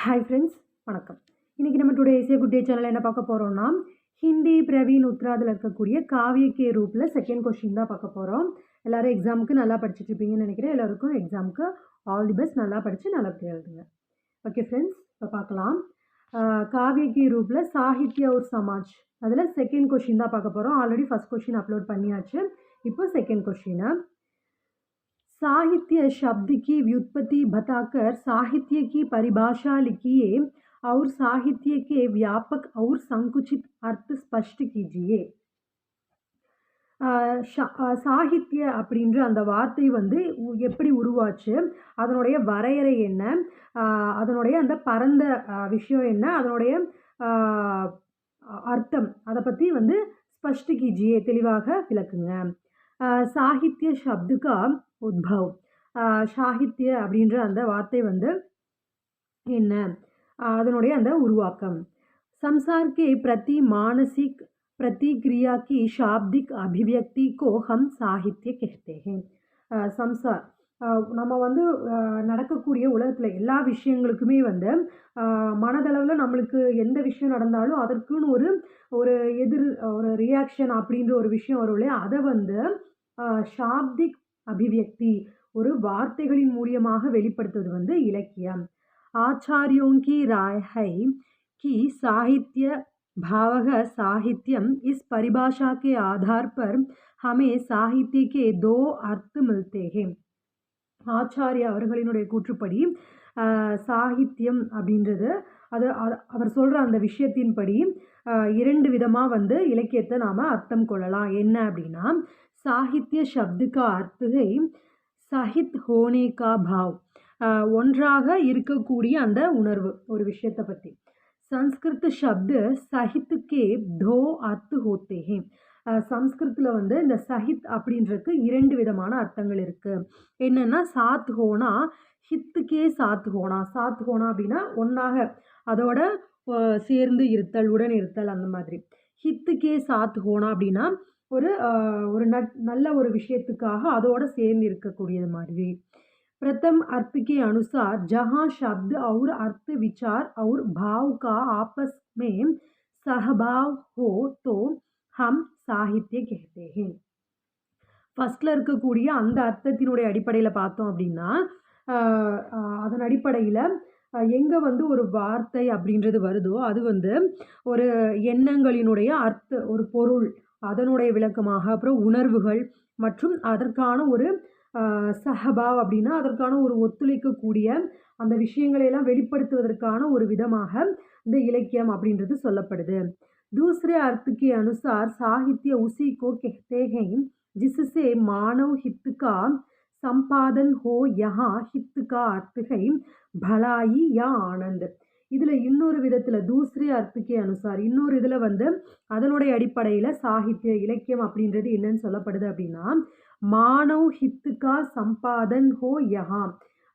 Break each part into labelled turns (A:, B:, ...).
A: Hi friends வணக்கம். இன்றைக்கி நம்ம டுடே ஏசியா குட் டே என்ன பார்க்க போகிறோம்னா ஹிந்தி பிரவீன் உத்ராதில் இருக்கக்கூடிய காவிய கே ரூப்பில் செகண்ட் கொஷின் தான் பார்க்க போகிறோம் எல்லாரும் எக்ஸாமுக்கு நல்லா படிச்சுட்டு இருப்பீங்கன்னு நினைக்கிறேன். எல்லாருக்கும் எக்ஸாமுக்கு ஆல் தி பெஸ்ட் நல்லா படித்து நல்லா எழுதுங்க. ஓகே ஃப்ரெண்ட்ஸ் இப்போ பார்க்கலாம். காவிய கே ரூப்பில் சாகித்ய ஒரு சமாஜ். அதில் செகண்ட் கொஷின் தான் பார்க்க போகிறோம் ஆல்ரெடி ஃபஸ்ட் கொஷின் அப்லோட் பண்ணியாச்சு. இப்போ செகண்ட் கொஷினை साहित्य शब्द की व्युत्पत्ति बताकर साहित्य की परिभाषा लिखिए और साहित्य के व्यापक और संकुचित अर्थ स्पष्ट कीजिए ஆஹ் ஷா- ஆஹ் சாகித்ய அப்படின்ற அந்த வார்த்தை வந்து உ- எப்படி உருவாச்சு அதனுடைய வரையறை என்ன ஆஹ் அதனுடைய அந்த பரந்த ஆஹ் விஷயம் என்ன அதனுடைய ஆஹ் அ- அர்த்தம் அதை பற்றி வந்து ஸ்பஷ்ட கீஜியே தெளிவாக விளக்குங்க ஆஹ் சாகித்ய சப்துக்கா உத்பவ் ஆஹ் சாகித்ய அப்படின்ற அந்த வார்த்தை வந்து என்ன ஆஹ் அதனுடைய அந்த உருவாக்கம் संसार के प्रति मानसिक प्रतिक्रिया की शाब्दिक अभिव्यक्ति को हम साहित्य कहते हैं ஆஹ் சம்சார் ஆஹ் நம்ம வந்து ஆஹ் நடக்கக்கூடிய உலகத்தில் எல்லா விஷயங்களுக்குமே வந்து மனதளவில் நம்மளுக்கு எந்த விஷயம் நடந்தாலும் அதற்குன்னு ஒரு ஒரு எதிர் ஒரு ரியாக்ஷன் அப்படின்ற ஒரு விஷயம் வரும் இல்லையா அதை வந்து ஆஹ் ஷாப்திக் அபிவியக்தி ஒரு வார்த்தைகளின் மூலியமாக வெளிப்படுத்துவது வந்து இலக்கியம் आचार्यों की राय है कि साहित्य भावः साहित्यम इस परिभाषा के आधार पर हमें साहित्य के दो अर्थ मिलते हैं ஆச்சாரிய அவர்களினுடைய கூற்றுப்படி ஆஹ், சாகித்யம் அப்படின்றது அது அ- அவர் சொல்கிற அந்த விஷயத்தின்படி ஆஹ், இரண்டு விதமாக வந்து இலக்கியத்தை நாம் அர்த்தம் கொள்ளலாம் என்ன அப்படின்னா சாகித்ய சப்துக்கா அர்த்தகை சஹித் ஹோனே கா பாவ் ஆஹ், ஒன்றாக இருக்கக்கூடிய அந்த உணர்வு ஒரு விஷயத்தை பற்றி संस्कृत शब्द சஹித் கே தோ அர்த்து ஹோத்தே ஹே சம்ஸ்கிருத்தில் வந்து இந்த சஹித் அப்படின்றதுக்கு இரண்டு விதமான அர்த்தங்கள் இருக்குது என்னென்னா சாத் ஹோனா ஹித்துக்கே சாத் ஹோனா சாத் ஹோனா அப்படின்னா ஒன்றாக அதோட அஹ், சேர்ந்து இருத்தல் உடன் இருத்தல் அந்த மாதிரி ஹித்துக்கே சாத் ஹோனா அப்படின்னா ஒரு அஹ், ஒரு நட் நல்ல ஒரு விஷயத்துக்காக அதோட சேர்ந்து இருக்கக்கூடியது மாதிரி प्रथम अर्थ के अनुसार जहाँ शब्द और अर्थ विचार और भाव का आपस में सहभाव हो तो हम साहित्य कहते हैं ஃபஸ்ட்டில் இருக்கக்கூடிய அந்த அர்த்தத்தினுடைய அடிப்படையில் பார்த்தோம் அப்படின்னா ஆஹ் ஆஹ் அதன் அடிப்படையில் எங்கே வந்து ஒரு வார்த்தை அப்படின்றது வருதோ அது வந்து ஒரு எண்ணங்களினுடைய அர்த்த ஒரு பொருள் அதனுடைய விளக்கமாக அப்புறம் உணர்வுகள் மற்றும் அதற்கான ஒரு ஆஹ் சஹபாவ் அப்படின்னா அதற்கான ஒரு ஒத்துழைக்கக்கூடிய அந்த விஷயங்களை எல்லாம் வெளிப்படுத்துவதற்கான ஒரு விதமாக இந்த இலக்கியம் அப்படின்றது சொல்லப்படுது दूसरे अर्थ के अनुसार साहित्य उसी को कहते हैं जिससे मानव हित का संपादन हो यहाँ हित का अर्थ है भलाई या आनंद இதில் இன்னொரு விதத்தில் தூசரே அர்த்துக்கே அனுசார் இன்னொரு இதில் வந்து அதனுடைய அடிப்படையில் சாகித்ய இலக்கியம் அப்படின்றது என்னன்னு சொல்லப்படுது அப்படின்னா மானவ் ஹித்துக்கா சம்பாதன் ஹோ யஹா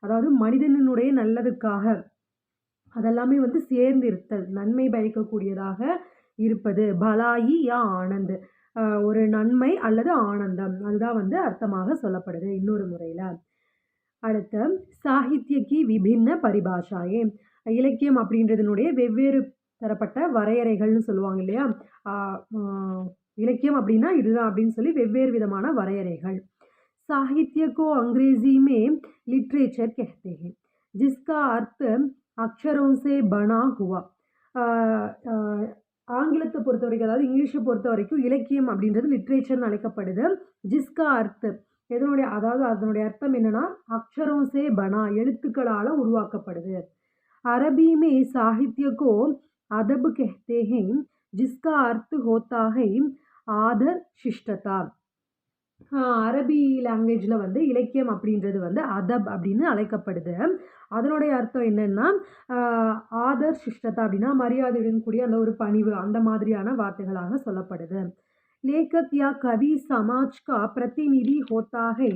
A: அதாவது மனிதனினுடைய நல்லதுக்காக அதெல்லாமே வந்து சேர்ந்து இருத்தல் நன்மை பயக்கக்கூடியதாக இருப்பது பலாயி யா ஆனந்த். ஒரு நன்மை அல்லது ஆனந்தம் அதுதான் வந்து அர்த்தமாக சொல்லப்படுது இன்னொரு முறையில். அடுத்த சாகித்யக்கு விபின்ன பரிபாஷாயே. இலக்கியம் அப்படின்றதுனுடைய வெவ்வேறு தரப்பட்ட வரையறைகள்னு சொல்லுவாங்க இல்லையா ஆஹ் ஆஹ் இலக்கியம் அப்படின்னா இதுதான் அப்படின்னு சொல்லி வெவ்வேறு விதமான வரையறைகள் साहित्य को अंग्रेजी में लिटरेचर कहते हैं जिसका अर्थ अक्षरों से बना हुआ ஆஹ் ஆஹ் ஆங்கிலத்தை பொறுத்த வரைக்கும் அதாவது இங்கிலீஷை பொறுத்த வரைக்கும் இலக்கியம் அப்படின்றது லிட்ரேச்சர்னு அழைக்கப்படுது ஜிஸ்கா அர்த் எதனுடைய அதாவது அதனுடைய அர்த்தம் என்னன்னா அக்ஷரம் சே பனா எழுத்துக்களால் உருவாக்கப்படுது அரபी में साहित्य को अदब कहते हैं जिसका अर्थ होता है आदर शिष्टता ஆஹ் அரபி லாங்குவேஜில் வந்து இலக்கியம் அப்படின்றது வந்து அதப் அப்படின்னு அழைக்கப்படுது அதனுடைய அர்த்தம் என்னன்னா ஆஹ் ஆதர் சிஷ்டதா அப்படின்னா மரியாதையுடன் கூடிய அந்த ஒரு பணிவு அந்த மாதிரியான வார்த்தைகளாக சொல்லப்படுது लेखक या कवि समाज का प्रतिनिधि होता है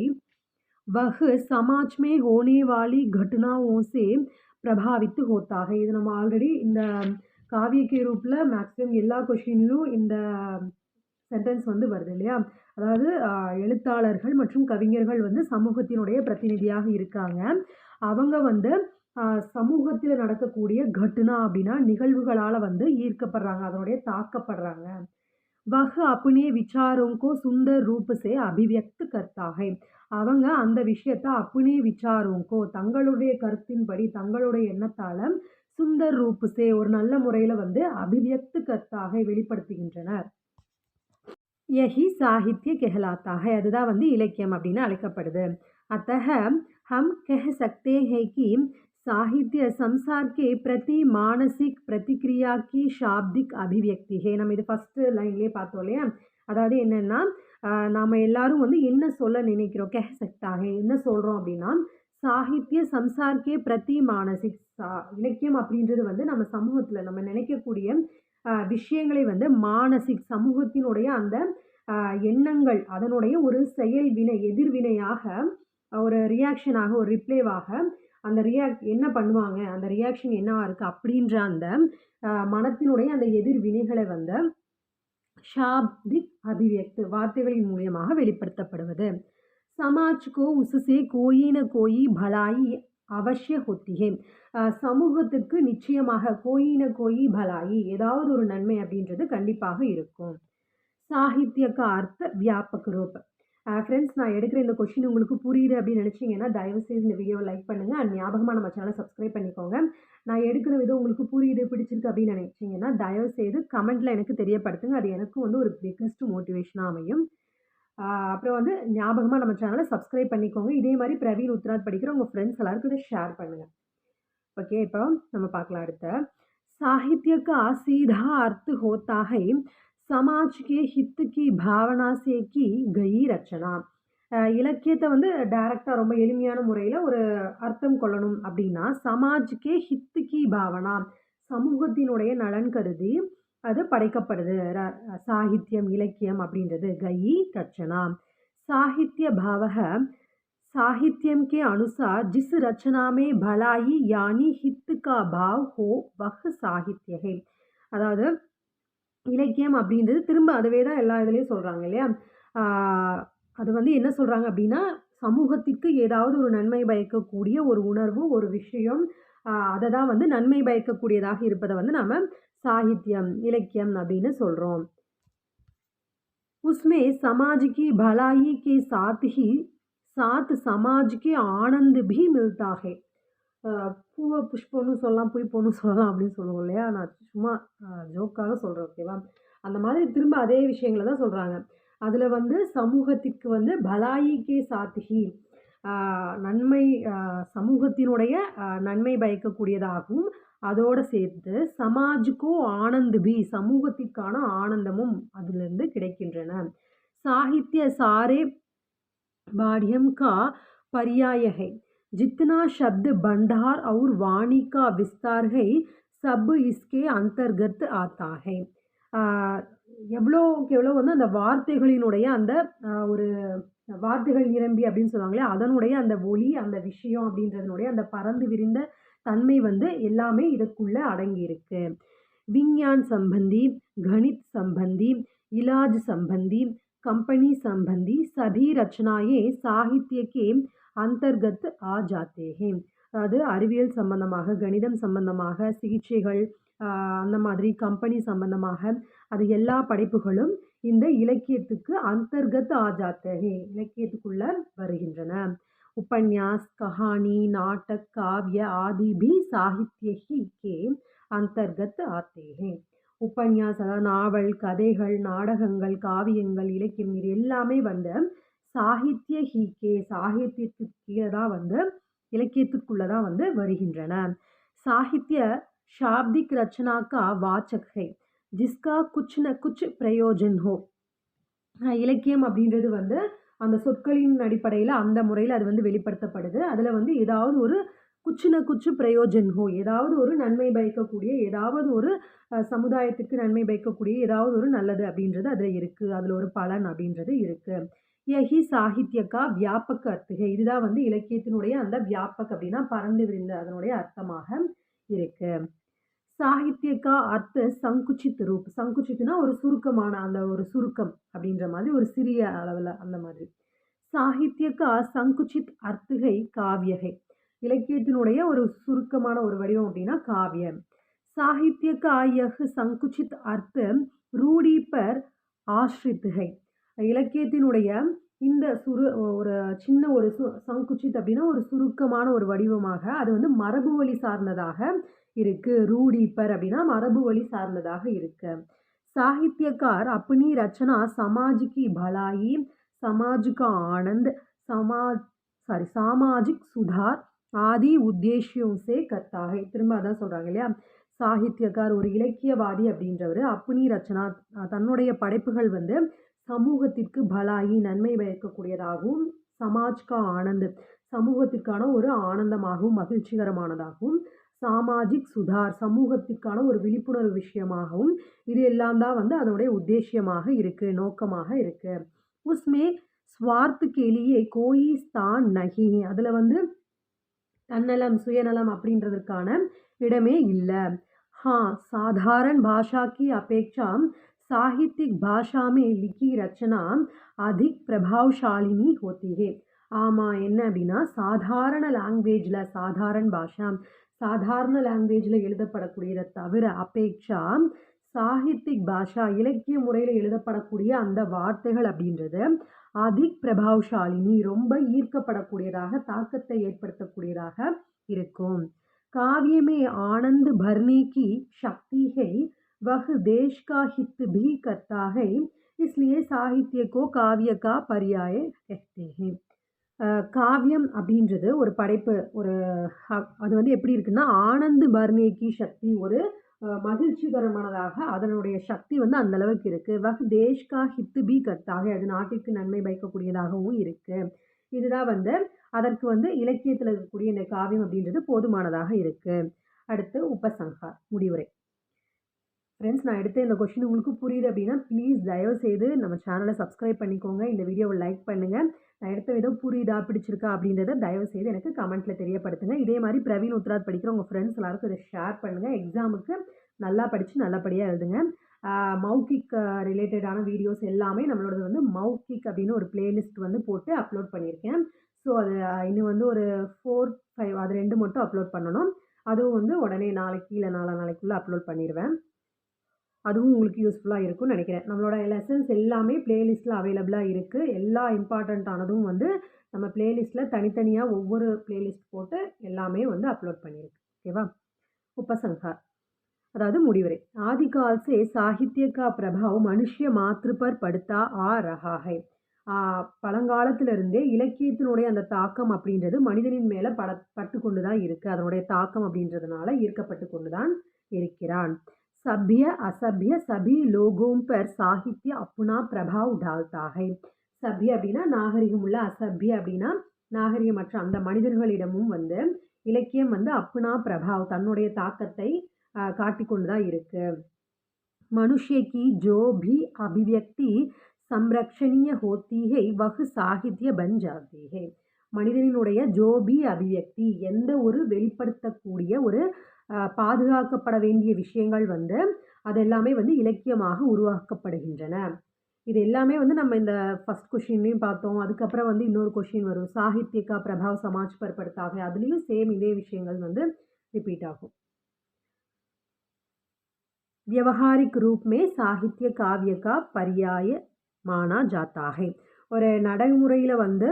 A: वह समाज में होने वाली घटनाओं से प्रभावित होता है இது நம்ம ஆல்ரெடி இந்த காவிய ரூப்பில் மேக்ஸிமம் எல்லா கொஷின்லையும் இந்த சென்டென்ஸ் வந்து வருது இல்லையா அதாவது ஆஹ், எழுத்தாளர்கள் மற்றும் கவிஞர்கள் வந்து சமூகத்தினுடைய பிரதிநிதியாக இருக்காங்க அவங்க வந்து அ சமூகத்தில நடக்கக்கூடிய கட்டுனா அப்படின்னா நிகழ்வுகளால வந்து ஈர்க்கப்படுறாங்க. அதனுடைய தாக்கப்படுறாங்க. வஹ் அப்னே விசாரோं को सुंदर रूप से अभिव्यक्त करता है. அவங்க அந்த விஷயத்தை அப்புனே விசாரோங்கோ தங்களுடைய கருத்தின்படி தங்களுடைய எண்ணத்தால் சுந்தர் ரூப்புசே ஒரு நல்ல முறையில் வந்து அபிவியக்து கருத்தாக வெளிப்படுத்துகின்றனர். யஹி சாகித்ய கெஹலாத்தாக. அதுதான் வந்து இலக்கியம் அப்படின்னு அழைக்கப்படுது. அத்தக ஹம் கெஹ சக்தே சாகித்ய சம்சார் கே பிரதி மானசிக் பிரதிக்ரியா ஷாப்திக் அபிவியக்திகே நம்ம இது ஃபஸ்ட்டு லைன்லேயே பார்த்தோம் இல்லையா? அதாவது என்னென்னா நாம் எல்லாரும் வந்து என்ன சொல்ல நினைக்கிறோம்? கெஹ் சக்தாக என்ன சொல்கிறோம் அப்படின்னா சாகித்ய சம்சார்க்கே பிரதி மானசிக் சா இலக்கியம் அப்படின்றது வந்து நம்ம சமூகத்தில் நம்ம நினைக்கக்கூடிய விஷயங்களை வந்து மானசிக் சமூகத்தினுடைய அந்த எண்ணங்கள் அதனுடைய ஒரு செயல் வினை எதிர்வினையாக ஒரு ரியாக்ஷனாக ஒரு ரிப்ளேவாக அந்த ரியாக்ட் என்ன பண்ணுவாங்க? அந்த ரியாக்ஷன் என்னவாக இருக்குது அப்படின்ற அந்த மனத்தினுடைய அந்த எதிர்வினைகளை வந்து ஷாப்திக் அபிவியக்து வார்த்தைகளின் மூலியமாக வெளிப்படுத்தப்படுவது. சமாஜ் கோ உசுசே கோயின கோயி பலாயி அவசிய ஹொத்திகே. சமூகத்திற்கு நிச்சயமாக கோயின கோயி பலாயி ஏதாவது ஒரு நன்மை அப்படின்றது கண்டிப்பாக இருக்கும். சாகித்யக்க அர்த்த வியாபக ரூப். ஃப்ரெண்ட்ஸ் நான் எடுக்கிற இந்த கொஷின் உங்களுக்கு புரியுது அப்படின்னு நினச்சிங்கன்னா தயவுசெய்து இந்த வீடியோவை லைக் பண்ணுங்கள் அண்ட் ஞாபகமாக நம்ம சேனலை சப்ஸ்கிரைப் பண்ணிக்கோங்க. நான் எடுக்கிற விதம் உங்களுக்கு புரியுது பிடிச்சிருக்கு அப்படின்னு நினச்சிங்கன்னா தயவுசெய்து கமெண்ட்டில் எனக்கு தெரியப்படுத்துங்க. அது எனக்கும் வந்து ஒரு பிக்கஸ்ட் மோட்டிவேஷனாக அமையும். அப்புறம் வந்து ஞாபகமாக நம்ம சேனலை சப்ஸ்கிரைப் பண்ணிக்கோங்க. இதே மாதிரி பிரவீன் உத்ராத் படிக்கிற உங்கள் ஃப்ரெண்ட்ஸ் எல்லாருக்கும் இதை ஷேர் பண்ணுங்கள் ஓகே இப்போ நம்ம பார்க்கலாம் அடுத்த. சாகித்யக்கு ஆசீதா அர்த்து ஹோத்தாகை होता है समाज के हित की भावना से की गई रचना. அ இலக்கியத்த வந்து டைரக்ட்டா ரொம்ப எளிமையான முறையில ஒரு அர்த்தம் கொள்ளணும் அப்படின்னா, சமாஜ் கே ஹித் கி பாவனா சமூகத்தினுடைய நலன் கருதி அது படைக்கப்படுது. ர சாகித்யம், இலக்கியம் அப்படின்றது. கயி ரச்சனா. साहित्य भावः साहित्यम के अनुसार जिस रचना में भलाई यानी हित का भाव हो वह साहित्य है. அதாவது இலக்கியம் அப்படின்றது திரும்ப அதுவே தான் எல்லா இதுலயும் சொல்றாங்க இல்லையா? ஆ அது வந்து என்ன சொல்றாங்க அப்படின்னா, சமூகத்திற்கு ஏதாவது ஒரு நன்மை பயக்கக்கூடிய ஒரு உணர்வு, ஒரு விஷயம் அ அத தான் வந்து நன்மை பயக்கக்கூடியதாக இருப்பத வந்து நாம சாகித்யம், இலக்கியம் அப்படின்னு சொல்றோம். उसमें समाज की भलाई के साथ ही साथ समाज के आनंद भी मिलता है. பூவை புஷ்பம்னு சொல்லலாம் புய் புளிப்பொன்னு சொல்லலாம் அப்படின்னு சொல்லுவோம் இல்லையா? நான் சும்மா ஜோக்காக சொல்கிறேன் ஓகேவா அந்த மாதிரி திரும்ப அதே விஷயங்களை தான் சொல்கிறாங்க அதில் வந்து சமூகத்திற்கு வந்து பலாயிகே சாத்திகி நன்மை சமூகத்தினுடைய நன்மை பயக்கக்கூடியதாகவும் அதோடு சேர்த்து சமாஜுக்கோ ஆனந்து பி சமூகத்திற்கான ஆனந்தமும் அதிலிருந்து கிடைக்கின்றன. சாகித்ய சாரே பாடியம் கா பரியாயகை. जितना शब्द भंडार और वाणी का विस्तार है, सब इसके अंतर्गत आता है. அ எவ்வளோக்கு எவ்வளோ வந்து அந்த வார்த்தைகளினுடைய அந்த அ ஒரு வார்த்தைகள் நிரம்பி அப்படின்னு சொல்லுவாங்க இல்லையா? அதனுடைய அந்த ஒலி, அந்த விஷயம் அப்படின்றதனுடைய அந்த பரந்து விரிந்த தன்மை வந்து எல்லாமே இதற்குள்ள அடங்கியிருக்கு. विज्ञान संबंधी, गणित संबंधी, इलाज संबंधी, कंपनी संबंधी सभी रचनाएँ साहित्य के அந்தர்கத் ஆ ஜாத்தேகே அதாவது அறிவியல் சம்பந்தமாக கணிதம் சம்பந்தமாக சிகிச்சைகள் அந்த மாதிரி கம்பெனி சம்பந்தமாக அது எல்லா படைப்புகளும் இந்த இலக்கியத்துக்கு அந்தர்கத் ஆஜாத்தேஹே இலக்கியத்துக்குள்ள வருகின்றன. உபன்யாஸ் கஹானி நாட்டக் காவிய ஆதிபி சாகித்யஹி கே அந்தர்கத் ஆத்தேகே. உபன்யாஸ் அதாவது நாவல் கதைகள் நாடகங்கள் காவியங்கள் இலக்கியம் இது எல்லாமே வந்து சாகித்ய ஹீகே சாகித்யத்துக்கு கீழே தான் வந்து இலக்கியத்துக்குள்ளே தான் வந்து வருகின்றன. சாகித்ய ஷாப்திக் ரச்சனாக்கா வாச்சக். ஹை ஜிஸ்கா குச்ன குச் பிரயோஜன் ஹோ. இலக்கியம் அப்படின்றது வந்து அந்த சொற்களின் அடிப்படையில் அந்த முறையில் அது வந்து வெளிப்படுத்தப்படுது. அதில் வந்து ஏதாவது ஒரு குச்சின குச்சு பிரயோஜன் ஹோ. ஏதாவது ஒரு நன்மை பயக்கக்கூடிய ஏதாவது ஒரு சமுதாயத்துக்கு நன்மை பயக்கக்கூடிய ஏதாவது ஒரு நல்லது அப்படின்றது அதில் இருக்குது அதில் ஒரு பலன் அப்படின்றது இருக்குது யஹி சாகித்யக்கா வியாபக அர்த்தக. இதுதான் வந்து இலக்கியத்தினுடைய அந்த வியாபக் அப்படின்னா பறந்து விரிந்த அதனுடைய அர்த்தமாக இருக்கு. சாகித்யக்கா அர்த்த சங்குச்சித் ரூப். சங்குச்சித்துனா ஒரு சுருக்கமான அந்த ஒரு சுருக்கம் அப்படின்ற மாதிரி ஒரு சிறிய அளவில் அந்த மாதிரி. சாகித்யக்கா சங்குச்சித் அர்த்துகை காவியகை. இலக்கியத்தினுடைய ஒரு சுருக்கமான ஒரு வடிவம் அப்படின்னா காவியம். சாகித்யக்கா யஹ் சங்குச்சித் அர்த்த ரூடீபர் ஆஸ்ரித்துகை இலக்கியத்தினுடைய இந்த சுரு ஒரு சின்ன ஒரு சு சங்குச்சித் அப்படின்னா ஒரு சுருக்கமான ஒரு வடிவமாக அது வந்து மரபு வழி சார்ந்ததாக இருக்குது ரூடிப்பர் அப்படின்னா மரபு வழி சார்ந்ததாக இருக்கு. சாகித்யக்கார் அப்பனி ரச்சனா சமாஜிக்கு பலாயி சமாஜுக்கு ஆனந்த் சமா சாரி சாமாஜிக் சுதார் ஆதி உத்தேஷ்யம் சே கர்த்தாக. திரும்ப அதான் சொல்கிறாங்க இல்லையா? சாகித்யக்கார் ஒரு இலக்கியவாதி அப்படின்றவர். அப்புனி ரச்சனா தன்னுடைய படைப்புகள் வந்து சமூகத்திற்கு பலாயி நன்மை பயக்கக்கூடியதாகவும் சமாஜ்கா ஆனந்த் சமூகத்திற்கான ஒரு ஆனந்தமாகவும் மகிழ்ச்சிகரமானதாகவும் சாமாஜிக் சுதார் சமூகத்திற்கான ஒரு விழிப்புணர்வு விஷயமாகவும் இது எல்லாம் தான் வந்து அதனுடைய உத்தேசியமாக இருக்குது நோக்கமாக இருக்குது உஸ்மே ஸ்வார்த்துக்கு எளியே கோயிஸ்தான் தான் நகி. அதில் வந்து தன்னலம் சுயநலம் அப்படின்றதுக்கான இடமே இல்லை. ஹா சாதாரண பாஷாக்கி அபேட்சா साहित्यिक भाषा में लिखी रचना अधिक प्रभावशालिनी होती है ஆமாம் என்ன அப்படின்னா சாதாரண லாங்குவேஜில் சாதாரண பாஷா சாதாரண லாங்குவேஜில் எழுதப்படக்கூடியதை தவிர அபேக்ஷா சாகித்திக் பாஷா இலக்கிய முறையில் எழுதப்படக்கூடிய அந்த வார்த்தைகள் அப்படின்றது அதிக் பிரபாவசாலினி ரொம்ப ஈர்க்கப்படக்கூடியதாக தாக்கத்தை ஏற்படுத்தக்கூடியதாக இருக்கும் काव्य में आनंद भरने की शक्ति है वह देश का हित भी करता है इसलिए साहित्य को काव्य का पर्याय कहते हैं காவியம் அப்படின்றது ஒரு படைப்பு ஒரு அது வந்து எப்படி இருக்குன்னா ஆனந்து பர்னேக்கி சக்தி ஒரு மகிழ்ச்சிகரமானதாக அதனுடைய சக்தி வந்து அந்த அளவுக்கு இருக்குது வஹ் தேஷ்கா ஹித்து பி கர்த்தாக அது நாட்டிற்கு நன்மை பயக்கக்கூடியதாகவும் இருக்குது இதுதான் வந்து அதற்கு வந்து இலக்கியத்தில் இருக்கக்கூடிய இந்த காவியம் அப்படின்றது போதுமானதாக இருக்குது அடுத்து உபசங்கார் முடிவுரை ஃப்ரெண்ட்ஸ் நான் எடுத்த இந்த கொஷின் உங்களுக்கு புரியுது அப்படின்னா ப்ளீஸ் தயவு செய்து நம்ம சேனலை சப்ஸ்கிரைப் பண்ணிக்கோங்க. இந்த வீடியோவை லைக் பண்ணுங்கள் நான் எடுத்த விதம் புரியுதா பிடிச்சிருக்கா அப்படின்றத தயவு செய்து எனக்கு கமெண்ட்டில் தெரியப்படுத்துங்க. இதே மாதிரி பிரவீன் உத்ராத் படிக்கிற உங்கள் ஃப்ரெண்ட்ஸ் எல்லாருக்கும் இதை ஷேர் பண்ணுங்கள் எக்ஸாமுக்கு நல்லா படித்து நல்லபடியாக எழுதுங்க. மௌக்கிக் ரிலேட்டடான வீடியோஸ் எல்லாமே நம்மளோடது வந்து மௌக்கிக் அப்படின்னு ஒரு பிளேலிஸ்ட் வந்து போட்டு அப்லோட் பண்ணியிருக்கேன். ஸோ அது இன்னும் வந்து ஒரு ஃபோர் ஃபைவ் அது ரெண்டு மட்டும் அப்லோட் பண்ணணும். அதுவும் வந்து உடனே நாளைக்கு இல்லை நாளா நாளைக்குள்ளே அப்லோட் பண்ணிடுவேன் அதுவும் உங்களுக்கு யூஸ்ஃபுல்லாக இருக்கும்னு நினைக்கிறேன். நம்மளோட லெசன்ஸ் எல்லாமே ப்ளேலிஸ்ட்டில் அவைலபிளாக இருக்குது எல்லா இம்பார்ட்டண்ட்டானதும் வந்து நம்ம ப்ளேலிஸ்ட்டில் தனித்தனியாக ஒவ்வொரு ப்ளேலிஸ்ட் போட்டு எல்லாமே வந்து அப்லோட் பண்ணியிருக்கு ஓகேவா உபசம்ஹார் அதாவது முடிவுரை. ஆதிகால்சே சாகித்யக்கா பிரபாவ் மனுஷிய மாத்திருப்பர் படுத்தா ஆ ரஹாஹை. பழங்காலத்திலிருந்தே இலக்கியத்தினுடைய அந்த தாக்கம் அப்படின்றது மனிதனின் மேலே பட பட்டு கொண்டு தான் இருக்குது அதனுடைய தாக்கம் அப்படின்றதுனால ஈர்க்கப்பட்டு கொண்டு தான் இருக்கிறான். सभ्य असभ्य सभी लोगों पर साहित्य अपना प्रभाव डालता है சபிய அப்படின்னா நாகரிகம் உள்ள அசபிய அப்படின்னா நாகரிகமற்ற அந்த மனிதர்களிடமும் வந்து இலக்கியம் வந்து அப்புனா பிரபாவ் தன்னுடைய தாக்கத்தை காட்டிக்கொண்டு தான் இருக்கு மனுஷ்ய கி ஜோ பி அபிவியக்தி சம்ரக்ஷணீய ஹோத்தி ஹை வகு சாகித்ய பன் ஜாதி ஹை மனிதனினுடைய ஜோபி அபிவியக்தி எந்த ஒரு வெளிப்படுத்தக்கூடிய ஒரு பாதுகாக்கப்பட வேண்டிய விஷயங்கள் வந்து அதெல்லாமே வந்து இலக்கியமாக உருவாக்கப்படுகின்றன. இது எல்லாமே வந்து நம்ம இந்த ஃபஸ்ட் கொஷின்லேயும் பார்த்தோம். அதுக்கப்புறம் வந்து இன்னொரு கொஷின் வரும். சாகித்யிகா பிரபாவ் சமாஜ் பர் அதுலேயும் சேம் இதே விஷயங்கள் வந்து ரிப்பீட் ஆகும். வியவஹாரிக் ரூப் மே சாகித்ய காவியக்கா பரியாய மானா ஜாத்தாகை. ஒரு நடைமுறையில் வந்து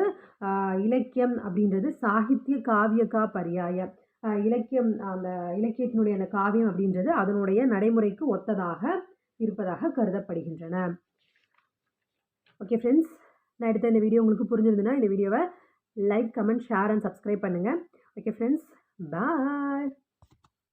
A: இலக்கியம் அப்படின்றது சாகித்ய காவியக்கா பரியாய. இலக்கியம் அந்த இலக்கியத்தினுடைய அந்த காவியம் அப்படின்றது அதனுடைய நடைமுறைக்கு ஒத்ததாக இருப்பதாக கருதப்படுகின்றன. ஓகே ஃப்ரெண்ட்ஸ் நான் எடுத்த இந்த வீடியோ உங்களுக்கு புரிஞ்சிருந்துன்னா இந்த வீடியோவை like comment share and subscribe பண்ணுங்கள் ஓகே ஃப்ரெண்ட்ஸ் பாய்